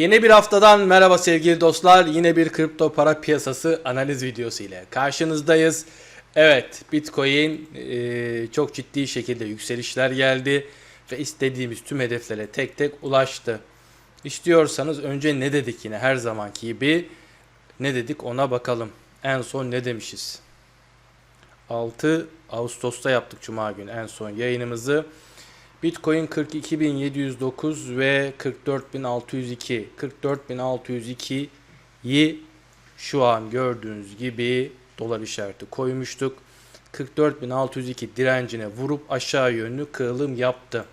Yeni bir haftadan merhaba sevgili dostlar. Yine bir kripto para piyasası analiz videosu ile karşınızdayız. Evet Bitcoin e, çok ciddi şekilde yükselişler geldi ve istediğimiz tüm hedeflere tek tek ulaştı. İstiyorsanız önce ne dedik yine her zamanki gibi ne dedik ona bakalım. En son ne demişiz? 6 Ağustos'ta yaptık Cuma günü en son yayınımızı. Bitcoin 42.709 ve 44.602. 44.602'yi şu an gördüğünüz gibi dolar işareti koymuştuk. 44.602 direncine vurup aşağı yönlü kırılım yaptı.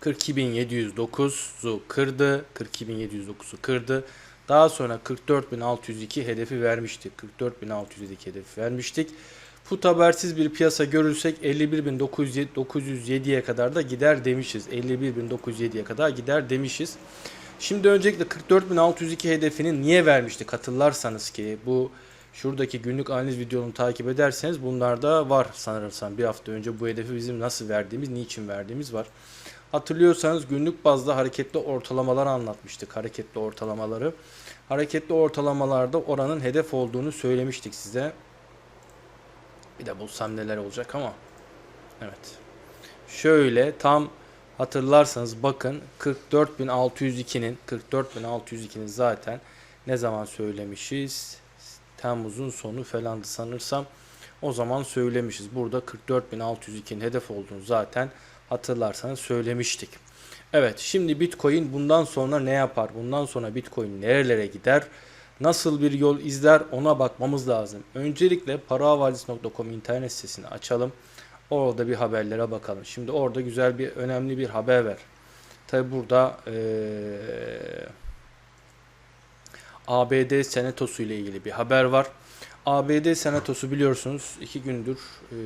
42.709'u kırdı. 42.709'u kırdı. Daha sonra 44.602 hedefi vermiştik. 44.602 hedefi vermiştik. Put habersiz bir piyasa görürsek 51.907'ye kadar da gider demişiz. 51.907'ye kadar gider demişiz. Şimdi öncelikle 44.602 hedefini niye vermiştik hatırlarsanız ki bu şuradaki günlük analiz videomu takip ederseniz bunlar da var sanırsam bir hafta önce bu hedefi bizim nasıl verdiğimiz, niçin verdiğimiz var. Hatırlıyorsanız günlük bazda hareketli ortalamalar anlatmıştık. Hareketli ortalamaları. Hareketli ortalamalarda oranın hedef olduğunu söylemiştik size. Bir de bulsam neler olacak ama. Evet. Şöyle tam hatırlarsanız bakın 44.602'nin 44.602'nin zaten ne zaman söylemişiz? Temmuz'un sonu falandı sanırsam. O zaman söylemişiz. Burada 44.602'nin hedef olduğunu zaten hatırlarsanız söylemiştik. Evet şimdi Bitcoin bundan sonra ne yapar? Bundan sonra Bitcoin nerelere gider? Nasıl bir yol izler ona bakmamız lazım. Öncelikle parahavalisi.com internet sitesini açalım. Orada bir haberlere bakalım. Şimdi orada güzel bir önemli bir haber ver. Tabi burada ee, ABD senatosu ile ilgili bir haber var. ABD senatosu biliyorsunuz iki gündür e,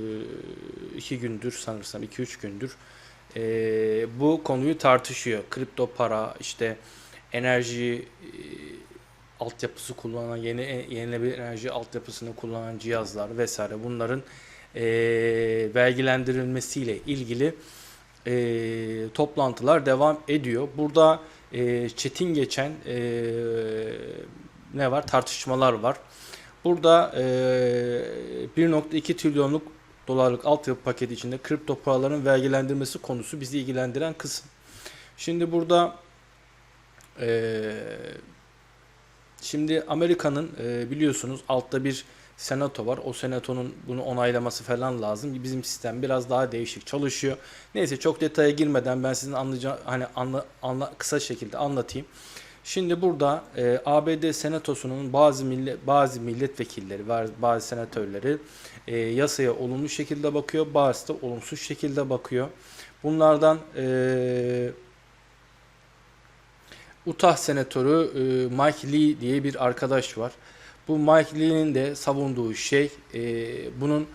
iki gündür sanırsam 2-3 gündür e, bu konuyu tartışıyor. Kripto para işte enerji e, altyapısı kullanan yeni yenilenebilir enerji altyapısını kullanan cihazlar vesaire bunların e, vergilendirilmesiyle ilgili e, toplantılar devam ediyor. Burada e, çetin geçen e, ne var tartışmalar var. Burada e, 1.2 trilyonluk dolarlık altyapı paketi içinde kripto paraların vergilendirmesi konusu bizi ilgilendiren kısım. Şimdi burada e, şimdi Amerika'nın e, biliyorsunuz altta bir senato var. O senatonun bunu onaylaması falan lazım. Bizim sistem biraz daha değişik çalışıyor. Neyse çok detaya girmeden ben sizin anlayacağı hani anla, anla, kısa şekilde anlatayım. Şimdi burada e, ABD Senatosu'nun bazı millet bazı milletvekilleri bazı senatörleri e, yasaya olumlu şekilde bakıyor, bazısı da olumsuz şekilde bakıyor. Bunlardan e, Utah Senatörü e, Mike Lee diye bir arkadaş var. Bu Mike Lee'nin de savunduğu şey e, bunun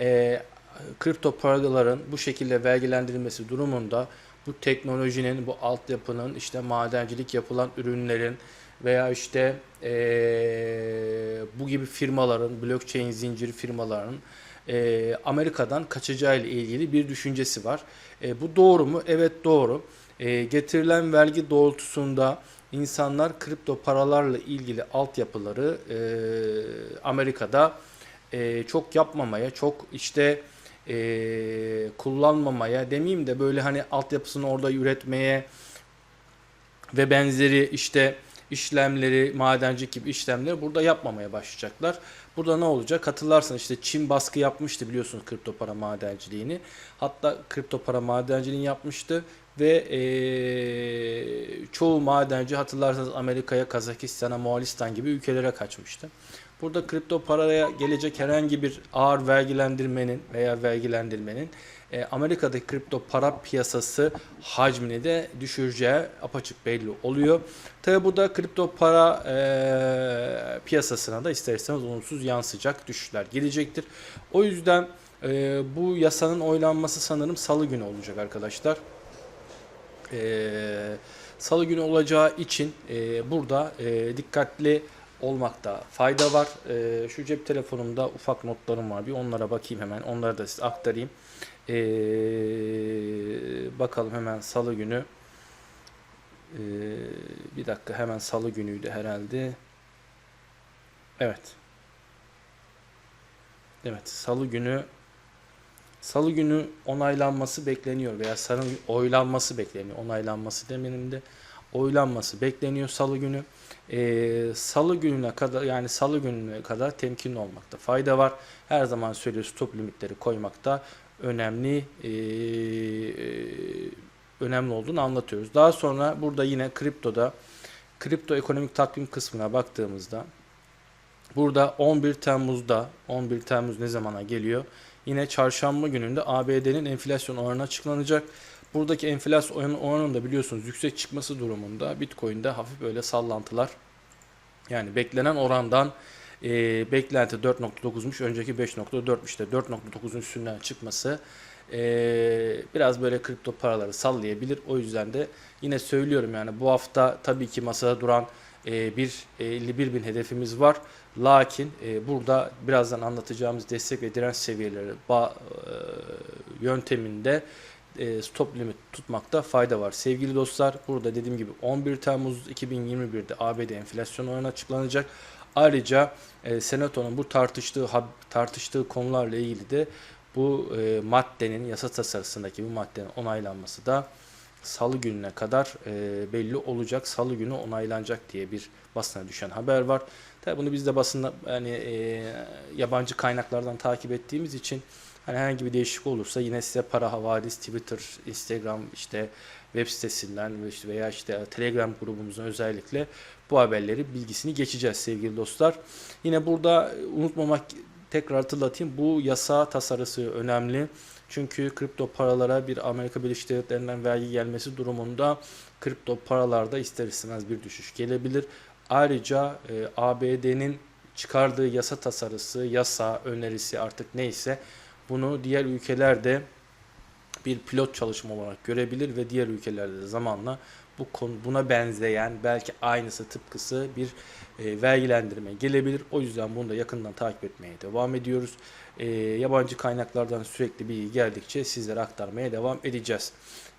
e, kripto paraların bu şekilde vergilendirilmesi durumunda bu teknolojinin, bu altyapının, işte madencilik yapılan ürünlerin veya işte e, bu gibi firmaların, blockchain zinciri firmaların e, Amerika'dan kaçacağı ile ilgili bir düşüncesi var. E, bu doğru mu? Evet doğru. E, getirilen vergi doğrultusunda insanlar kripto paralarla ilgili altyapıları e, Amerika'da e, çok yapmamaya, çok işte e, kullanmamaya demeyeyim de böyle hani altyapısını orada üretmeye ve benzeri işte işlemleri, madenci gibi işlemleri burada yapmamaya başlayacaklar. Burada ne olacak? Hatırlarsan işte Çin baskı yapmıştı biliyorsunuz kripto para madenciliğini. Hatta kripto para madenciliğini yapmıştı ve e, çoğu madenci hatırlarsanız Amerika'ya, Kazakistan'a, Moğolistan gibi ülkelere kaçmıştı. Burada kripto paraya gelecek herhangi bir ağır vergilendirmenin veya vergilendirmenin e, Amerika'daki kripto para piyasası hacmini de düşüreceği apaçık belli oluyor. Tabi bu da kripto para e, piyasasına da ister istemez olumsuz yansıyacak düşüşler gelecektir. O yüzden e, bu yasanın oylanması sanırım salı günü olacak arkadaşlar. E, salı günü olacağı için e, burada e, dikkatli olmakta fayda var. E, şu cep telefonumda ufak notlarım var. Bir onlara bakayım hemen. Onları da size aktarayım. E, bakalım hemen salı günü e, Bir dakika hemen salı günüydü herhalde. Evet. Evet salı günü salı günü onaylanması bekleniyor veya salı oylanması bekleniyor. Onaylanması demenin de oylanması bekleniyor salı günü. Ee, salı gününe kadar yani salı gününe kadar temkinli olmakta fayda var. Her zaman söylüyoruz stop limitleri koymakta önemli ee, önemli olduğunu anlatıyoruz. Daha sonra burada yine kriptoda kripto ekonomik takvim kısmına baktığımızda burada 11 Temmuz'da 11 Temmuz ne zamana geliyor? Yine çarşamba gününde ABD'nin enflasyon oranı açıklanacak. Buradaki enflasyon oranının da biliyorsunuz yüksek çıkması durumunda Bitcoin'de hafif böyle sallantılar yani beklenen orandan e, beklenti 4.9'muş önceki 5.4'müş de 4.9'un üstünden çıkması e, biraz böyle kripto paraları sallayabilir. O yüzden de yine söylüyorum yani bu hafta tabii ki masada duran e, bir e, 51 bin hedefimiz var. Lakin e, burada birazdan anlatacağımız destek ve direnç seviyeleri ba, e, yönteminde e, stop limit tutmakta fayda var. Sevgili dostlar burada dediğim gibi 11 Temmuz 2021'de ABD enflasyon oranı açıklanacak. Ayrıca e, Senato'nun bu tartıştığı tartıştığı konularla ilgili de bu e, maddenin yasa tasarısındaki bu maddenin onaylanması da Salı gününe kadar e, belli olacak. Salı günü onaylanacak diye bir basına düşen haber var. Tabi bunu biz de basında yani e, yabancı kaynaklardan takip ettiğimiz için hani herhangi bir değişiklik olursa yine size para havadis Twitter, Instagram işte web sitesinden veya işte Telegram grubumuzun özellikle bu haberleri bilgisini geçeceğiz sevgili dostlar. Yine burada unutmamak tekrar hatırlatayım bu yasa tasarısı önemli. Çünkü kripto paralara bir Amerika Birleşik Devletleri'nden vergi gelmesi durumunda kripto paralarda ister istemez bir düşüş gelebilir. Ayrıca e, ABD'nin çıkardığı yasa tasarısı, yasa önerisi artık neyse bunu diğer ülkelerde bir pilot çalışma olarak görebilir ve diğer ülkelerde de zamanla bu konu buna benzeyen belki aynısı tıpkısı bir e, vergilendirme gelebilir. O yüzden bunu da yakından takip etmeye devam ediyoruz. E, yabancı kaynaklardan sürekli bilgi geldikçe sizlere aktarmaya devam edeceğiz.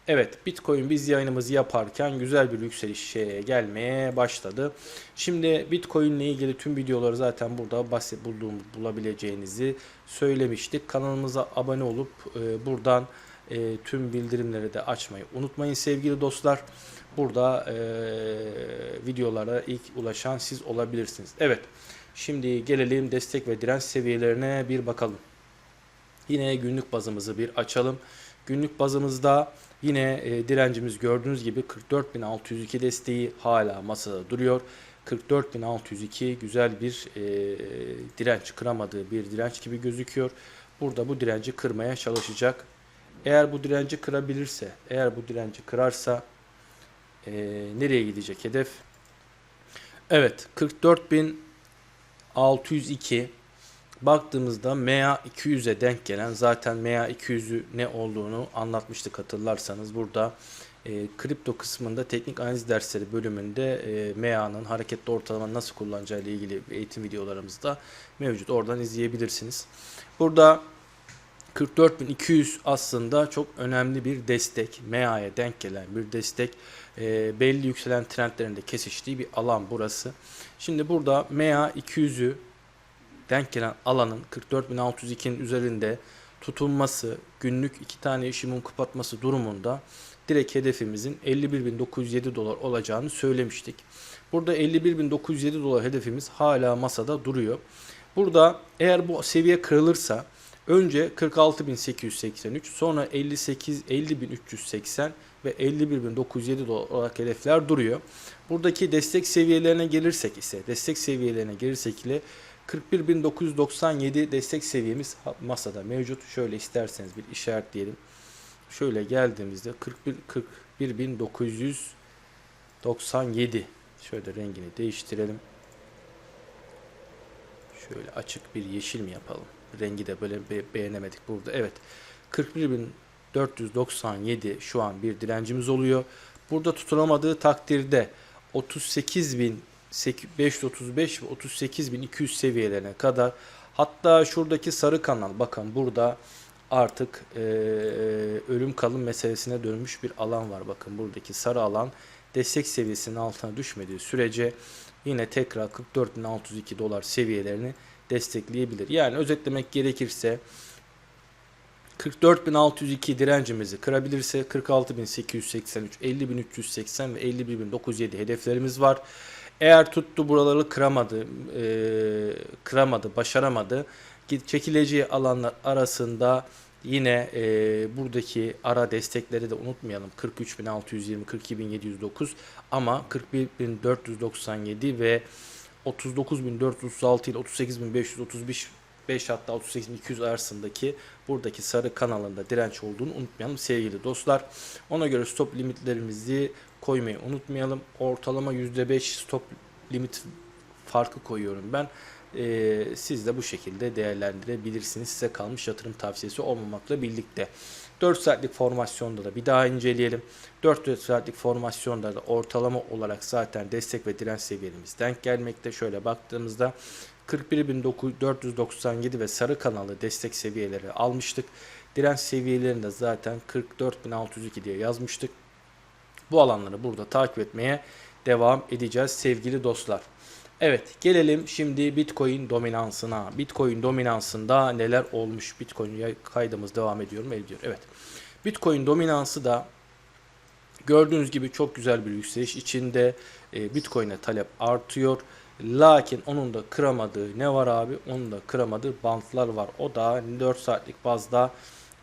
Evet Bitcoin biz yayınımızı yaparken güzel bir yükseliş şeye gelmeye başladı. Şimdi Bitcoin ile ilgili tüm videoları zaten burada bahset bulduğum bulabileceğinizi söylemiştik. Kanalımıza abone olup e, buradan e, tüm bildirimleri de açmayı unutmayın sevgili dostlar. Burada e, videolara ilk ulaşan siz olabilirsiniz. Evet şimdi gelelim destek ve direnç seviyelerine bir bakalım. Yine günlük bazımızı bir açalım. Günlük bazımızda yine e, direncimiz gördüğünüz gibi 44.602 desteği hala masada duruyor. 44.602 güzel bir e, direnç kıramadığı bir direnç gibi gözüküyor. Burada bu direnci kırmaya çalışacak. Eğer bu direnci kırabilirse, eğer bu direnci kırarsa e, nereye gidecek hedef? Evet 44.602 baktığımızda MA 200'e denk gelen zaten MA 200'ü ne olduğunu anlatmıştık hatırlarsanız burada e, kripto kısmında teknik analiz dersleri bölümünde e, MA'nın hareketli ortalama nasıl kullanacağı ile ilgili eğitim videolarımızda mevcut. Oradan izleyebilirsiniz. Burada 44.200 aslında çok önemli bir destek. MA'ya denk gelen bir destek. E, belli yükselen trendlerin de kesiştiği bir alan burası. Şimdi burada MA 200'ü denk gelen alanın 44.602'nin üzerinde tutulması, günlük iki tane işimin kapatması durumunda direkt hedefimizin 51.907 dolar olacağını söylemiştik. Burada 51.907 dolar hedefimiz hala masada duruyor. Burada eğer bu seviye kırılırsa önce 46.883 sonra 58 50.380 ve 51.907 dolar olarak hedefler duruyor. Buradaki destek seviyelerine gelirsek ise destek seviyelerine gelirsek ile 41.997 destek seviyemiz masada mevcut. Şöyle isterseniz bir işaretleyelim. Şöyle geldiğimizde 41 41.997 şöyle rengini değiştirelim. Şöyle açık bir yeşil mi yapalım? Rengi de böyle be beğenemedik burada. Evet. 41.497 şu an bir direncimiz oluyor. Burada tutulamadığı takdirde 38.535 ve 38.200 seviyelerine kadar hatta şuradaki sarı kanal bakın burada artık e, ölüm kalım meselesine dönmüş bir alan var. Bakın buradaki sarı alan destek seviyesinin altına düşmediği sürece yine tekrar 44.602 dolar seviyelerini destekleyebilir. Yani özetlemek gerekirse 44.602 direncimizi kırabilirse 46.883, 50.380 ve 51.907 hedeflerimiz var. Eğer tuttu buraları kıramadı, e, kıramadı, başaramadı. Çekileceği alanlar arasında yine e, buradaki ara destekleri de unutmayalım. 43.620, 42.709 ama 41.497 ve 39.436 ile 38.535 5 hatta 38.200 arasındaki buradaki sarı kanalında direnç olduğunu unutmayalım sevgili dostlar. Ona göre stop limitlerimizi koymayı unutmayalım. Ortalama %5 stop limit farkı koyuyorum ben. Ee, siz de bu şekilde değerlendirebilirsiniz. Size kalmış yatırım tavsiyesi olmamakla birlikte. 4 saatlik formasyonda da bir daha inceleyelim. 4 saatlik formasyonda da ortalama olarak zaten destek ve direnç seviyelerimiz denk gelmekte. Şöyle baktığımızda 41.497 ve sarı kanalı destek seviyeleri almıştık. Direnç seviyelerini zaten 44.602 diye yazmıştık. Bu alanları burada takip etmeye devam edeceğiz sevgili dostlar. Evet gelelim şimdi Bitcoin dominansına. Bitcoin dominansında neler olmuş? Bitcoin kaydımız devam ediyor mu? Ediyor. Evet. Bitcoin dominansı da gördüğünüz gibi çok güzel bir yükseliş içinde. E, Bitcoin'e talep artıyor. Lakin onun da kıramadığı ne var abi? Onun da kıramadığı bantlar var. O da 4 saatlik bazda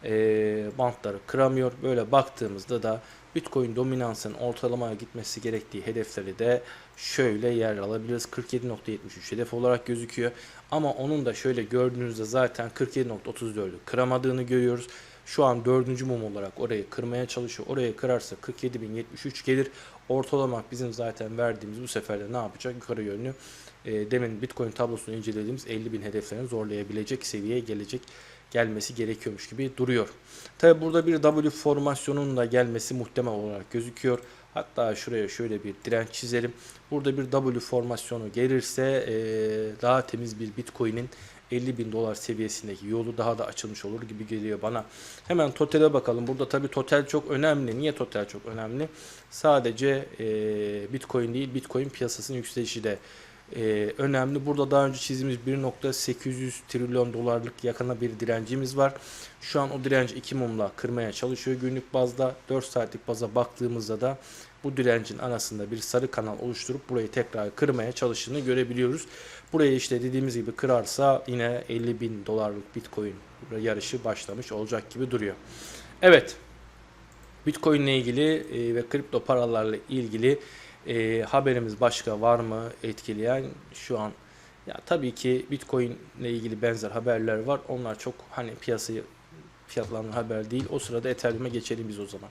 e, bantları kıramıyor. Böyle baktığımızda da Bitcoin dominansının ortalamaya gitmesi gerektiği hedefleri de şöyle yer alabiliriz. 47.73 hedef olarak gözüküyor. Ama onun da şöyle gördüğünüzde zaten 47.34'ü kıramadığını görüyoruz. Şu an dördüncü mum olarak orayı kırmaya çalışıyor. Orayı kırarsa 47.073 gelir. Ortalamak bizim zaten verdiğimiz bu sefer de ne yapacak? Yukarı yönlü e, demin Bitcoin tablosunu incelediğimiz 50.000 hedeflerini zorlayabilecek seviyeye gelecek gelmesi gerekiyormuş gibi duruyor. Tabi burada bir W formasyonunun da gelmesi muhtemel olarak gözüküyor. Hatta şuraya şöyle bir direnç çizelim. Burada bir W formasyonu gelirse e, daha temiz bir Bitcoin'in 50 bin dolar seviyesindeki yolu daha da açılmış olur gibi geliyor bana. Hemen totale bakalım. Burada tabii total çok önemli. Niye total çok önemli? Sadece e, Bitcoin değil, Bitcoin piyasasının yükselişi de e, önemli. Burada daha önce çizdiğimiz 1.800 trilyon dolarlık yakına bir direncimiz var. Şu an o direnci iki mumla kırmaya çalışıyor günlük bazda. 4 saatlik baza baktığımızda da bu direncin arasında bir sarı kanal oluşturup burayı tekrar kırmaya çalıştığını görebiliyoruz. Burayı işte dediğimiz gibi kırarsa yine 50 bin dolarlık bitcoin yarışı başlamış olacak gibi duruyor. Evet Bitcoin ile ilgili e, ve kripto paralarla ilgili e, haberimiz başka var mı etkileyen şu an ya tabii ki Bitcoin ile ilgili benzer haberler var. Onlar çok hani piyasayı fiyatlanan haber değil. O sırada Ethereum'a geçelim biz o zaman.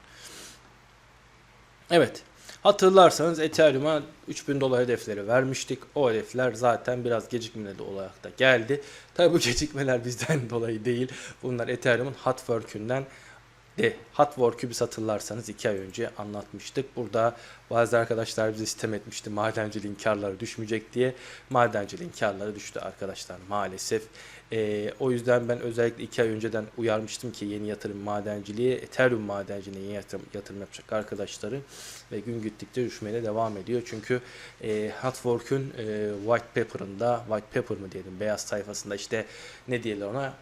Evet. Hatırlarsanız Ethereum'a 3000 dolar hedefleri vermiştik. O hedefler zaten biraz gecikmeli olarak da geldi. Tabii bu gecikmeler bizden dolayı değil. Bunlar Ethereum'un hot work'ünden de hot work'ü biz hatırlarsanız 2 ay önce anlatmıştık. Burada bazı arkadaşlar bize sitem etmişti madenciliğin karları düşmeyecek diye. Madenciliğin karları düştü arkadaşlar maalesef. Ee, o yüzden ben özellikle 2 ay önceden uyarmıştım ki yeni yatırım madenciliğe, Ethereum madenciliğine yeni yatırım, yatırım yapacak arkadaşları ve gün gittikçe düşmeye de devam ediyor. Çünkü e, Hotfork'ün e, white paper'ında, white paper mı diyelim beyaz sayfasında işte ne diyelim ona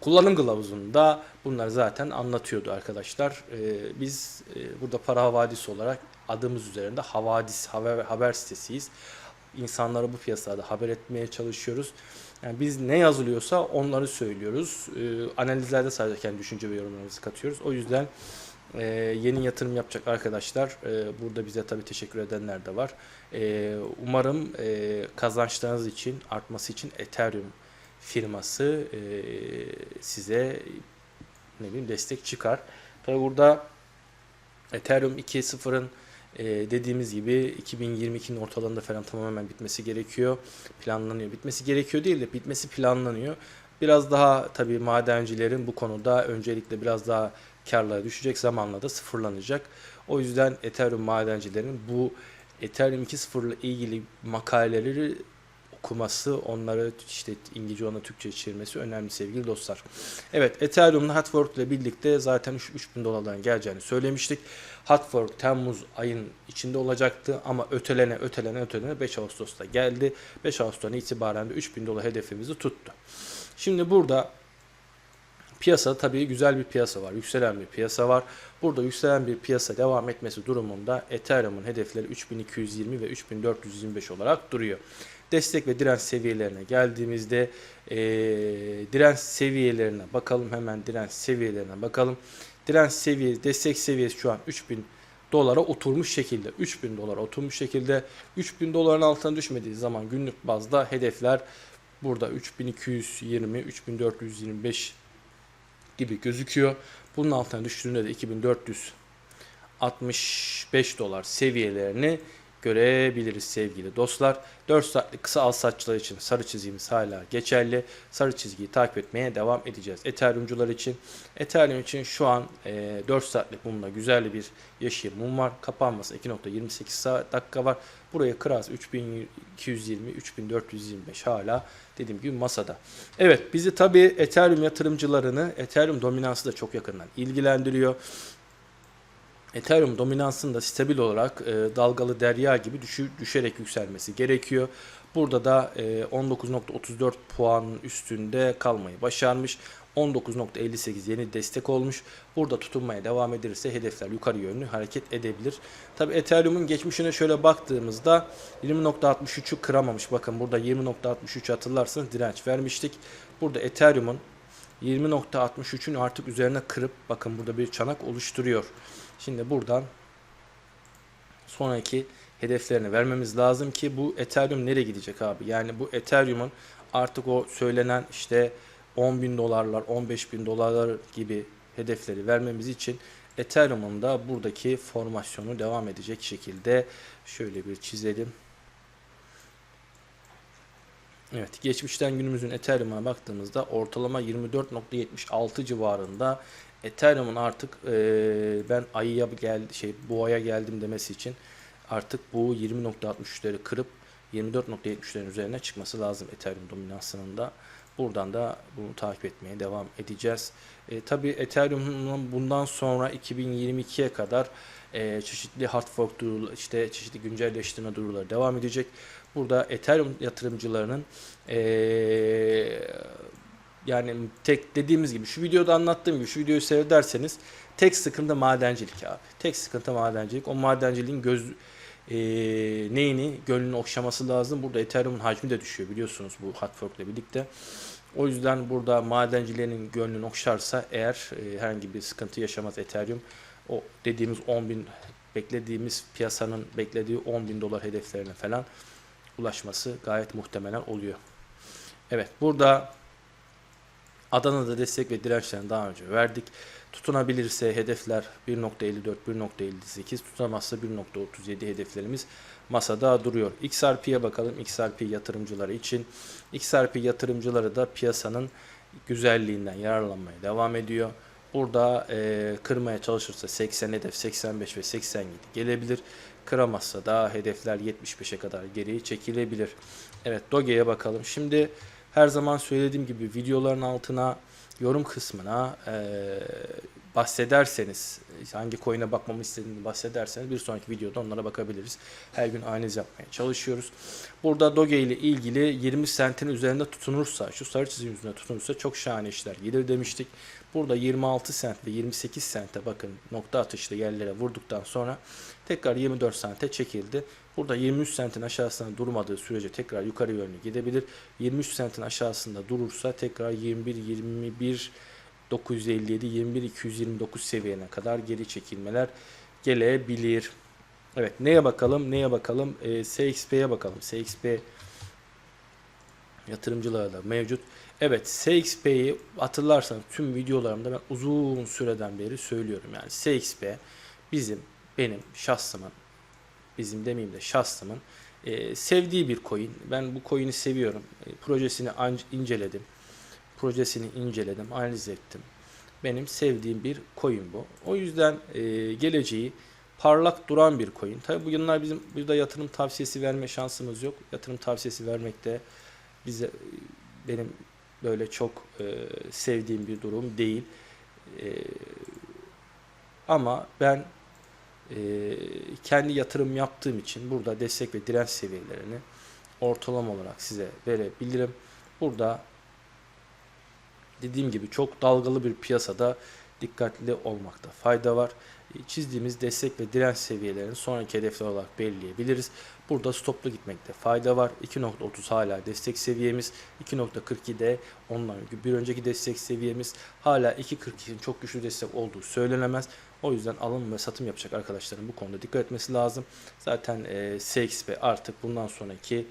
kullanım kılavuzunda bunlar zaten anlatıyordu arkadaşlar. Ee, biz e, burada para havadisi olarak adımız üzerinde havadis haber, haber sitesiyiz. İnsanlara bu piyasada haber etmeye çalışıyoruz. Yani biz ne yazılıyorsa onları söylüyoruz. Ee, analizlerde sadece kendi düşünce ve yorumlarımızı katıyoruz. O yüzden e, yeni yatırım yapacak arkadaşlar e, burada bize tabii teşekkür edenler de var. E, umarım e, kazançlarınız için artması için Ethereum firması e, size ne bileyim destek çıkar. Tabi burada Ethereum 2.0'ın e, dediğimiz gibi 2022'nin ortalarında falan tamamen bitmesi gerekiyor. Planlanıyor. Bitmesi gerekiyor değil de bitmesi planlanıyor. Biraz daha tabi madencilerin bu konuda öncelikle biraz daha karlara düşecek zamanla da sıfırlanacak. O yüzden Ethereum madencilerin bu Ethereum 2.0 ile ilgili makaleleri okuması, onları işte İngilizce ona Türkçe çevirmesi önemli sevgili dostlar. Evet Ethereum'la Hotfork ile birlikte zaten 3 3000 dolardan geleceğini söylemiştik. Hotfork Temmuz ayın içinde olacaktı ama ötelene ötelene ötelene 5 Ağustos'ta geldi. 5 Ağustos'tan itibaren de 3000 dolar hedefimizi tuttu. Şimdi burada Piyasa tabii güzel bir piyasa var. Yükselen bir piyasa var. Burada yükselen bir piyasa devam etmesi durumunda Ethereum'un hedefleri 3220 ve 3425 olarak duruyor. Destek ve direnç seviyelerine geldiğimizde ee, direnç seviyelerine bakalım. Hemen direnç seviyelerine bakalım. Direnç seviyesi, destek seviyesi şu an 3000 dolara oturmuş şekilde 3000 dolara oturmuş şekilde 3000 doların altına düşmediği zaman günlük bazda hedefler burada 3220 3425 gibi gözüküyor. Bunun altına düştüğünde de 2465 dolar seviyelerini görebiliriz sevgili dostlar. 4 saatlik kısa al saçlar için sarı çizgimiz hala geçerli. Sarı çizgiyi takip etmeye devam edeceğiz. Ethereum'cular için. Ethereum için şu an e, 4 saatlik mumla güzel bir yeşil mum var. Kapanması 2.28 saat dakika var. Buraya kırarsa 3220, 3425 hala dediğim gibi masada. Evet bizi tabi Ethereum yatırımcılarını Ethereum dominansı da çok yakından ilgilendiriyor. Ethereum dominansının da stabil olarak e, dalgalı derya gibi düşü, düşerek yükselmesi gerekiyor. Burada da e, 19.34 puanın üstünde kalmayı başarmış. 19.58 yeni destek olmuş. Burada tutunmaya devam edilirse hedefler yukarı yönlü hareket edebilir. Tabi Ethereum'un geçmişine şöyle baktığımızda 20.63'ü kıramamış. Bakın burada 20.63 hatırlarsanız direnç vermiştik. Burada Ethereum'un 20.63'ün artık üzerine kırıp bakın burada bir çanak oluşturuyor. Şimdi buradan sonraki hedeflerini vermemiz lazım ki bu Ethereum nereye gidecek abi? Yani bu Ethereum'un artık o söylenen işte 10 bin dolarlar, 15 bin dolarlar gibi hedefleri vermemiz için Ethereum'un da buradaki formasyonu devam edecek şekilde şöyle bir çizelim. Evet, geçmişten günümüzün Ethereum'a baktığımızda ortalama 24.76 civarında Ethereum'un artık e, ben ayıya gel şey boğaya geldim demesi için artık bu 20.63'leri kırıp 24.70'lerin üzerine çıkması lazım Ethereum dominansının da. Buradan da bunu takip etmeye devam edeceğiz. E, Tabi Ethereum'un bundan sonra 2022'ye kadar e, çeşitli hard fork duyuruları, işte çeşitli güncelleştirme duyuruları devam edecek. Burada Ethereum yatırımcılarının e, yani tek dediğimiz gibi şu videoda anlattığım gibi şu videoyu seyrederseniz tek sıkıntı madencilik abi. Tek sıkıntı madencilik. O madenciliğin göz e, neyini gönlünü okşaması lazım. Burada Ethereum'un hacmi de düşüyor biliyorsunuz bu hard fork ile birlikte. O yüzden burada madencilerin gönlünü okşarsa eğer e, herhangi bir sıkıntı yaşamaz Ethereum. O dediğimiz 10 bin beklediğimiz piyasanın beklediği 10 bin dolar hedeflerine falan ulaşması gayet muhtemelen oluyor. Evet burada Adana'da destek ve dirençlerini daha önce verdik. Tutunabilirse hedefler 1.54, 1.58, tutamazsa 1.37 hedeflerimiz masada duruyor. XRP'ye bakalım. XRP yatırımcıları için. XRP yatırımcıları da piyasanın güzelliğinden yararlanmaya devam ediyor. Burada e, kırmaya çalışırsa 80 hedef 85 ve 87 gelebilir. Kıramazsa da hedefler 75'e kadar geri çekilebilir. Evet Doge'ye bakalım. Şimdi her zaman söylediğim gibi videoların altına yorum kısmına e, bahsederseniz hangi coin'e bakmamı istediğini bahsederseniz bir sonraki videoda onlara bakabiliriz. Her gün analiz yapmaya çalışıyoruz. Burada Doge ile ilgili 20 sentin üzerinde tutunursa, şu sarı çizginin üzerinde tutunursa çok şahane işler gelir demiştik. Burada 26 sent ve 28 sente bakın nokta atışlı yerlere vurduktan sonra tekrar 24 sente çekildi. Burada 23 sentin aşağısında durmadığı sürece tekrar yukarı yönlü gidebilir. 23 sentin aşağısında durursa tekrar 21 21 957 21 229 seviyene kadar geri çekilmeler gelebilir. Evet neye bakalım? Neye bakalım? E, SXP'ye bakalım. SXP yatırımcılara da mevcut. Evet SXP'yi hatırlarsanız tüm videolarımda ben uzun süreden beri söylüyorum. Yani SXP bizim benim şahsımın bizim demeyeyim de şahsımın e, sevdiği bir coin. Ben bu coin'i seviyorum. E, projesini inceledim. Projesini inceledim, analiz ettim. Benim sevdiğim bir coin bu. O yüzden e, geleceği parlak duran bir coin. Tabii bugünler bizim burada yatırım tavsiyesi verme şansımız yok. Yatırım tavsiyesi vermek de bize benim böyle çok e, sevdiğim bir durum değil. E, ama ben e, kendi yatırım yaptığım için burada destek ve direnç seviyelerini ortalama olarak size verebilirim. Burada dediğim gibi çok dalgalı bir piyasada dikkatli olmakta fayda var. E, Çizdiğimiz destek ve direnç seviyelerini sonraki hedefler olarak belirleyebiliriz. Burada stoplu gitmekte fayda var. 2.30 hala destek seviyemiz. 2.42 de ondan bir önceki destek seviyemiz. Hala 2.42'nin çok güçlü destek olduğu söylenemez. O yüzden alım ve satım yapacak arkadaşların bu konuda dikkat etmesi lazım. Zaten e, CXP artık bundan sonraki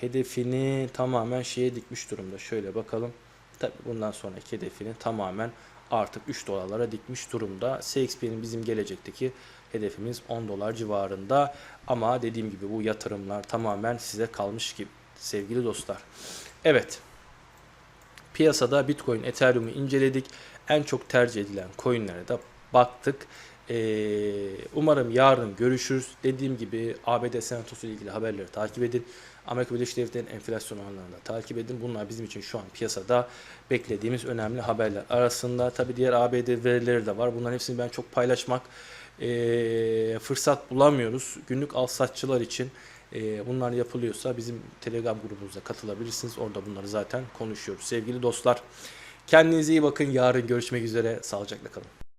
hedefini tamamen şeye dikmiş durumda. Şöyle bakalım. Tabi bundan sonraki hedefini tamamen artık 3 dolarlara dikmiş durumda. CXP'nin bizim gelecekteki hedefimiz 10 dolar civarında. Ama dediğim gibi bu yatırımlar tamamen size kalmış gibi sevgili dostlar. Evet. Piyasada Bitcoin, Ethereum'u inceledik. En çok tercih edilen coinlere de baktık. Ee, umarım yarın görüşürüz. Dediğim gibi ABD Senatosu ile ilgili haberleri takip edin. Amerika Birleşik Devletleri'nin enflasyon oranlarını da takip edin. Bunlar bizim için şu an piyasada beklediğimiz önemli haberler arasında. Tabi diğer ABD verileri de var. Bunların hepsini ben çok paylaşmak e, fırsat bulamıyoruz. Günlük al satçılar için e, bunlar yapılıyorsa bizim Telegram grubumuza katılabilirsiniz. Orada bunları zaten konuşuyoruz. Sevgili dostlar kendinize iyi bakın. Yarın görüşmek üzere. Sağlıcakla kalın.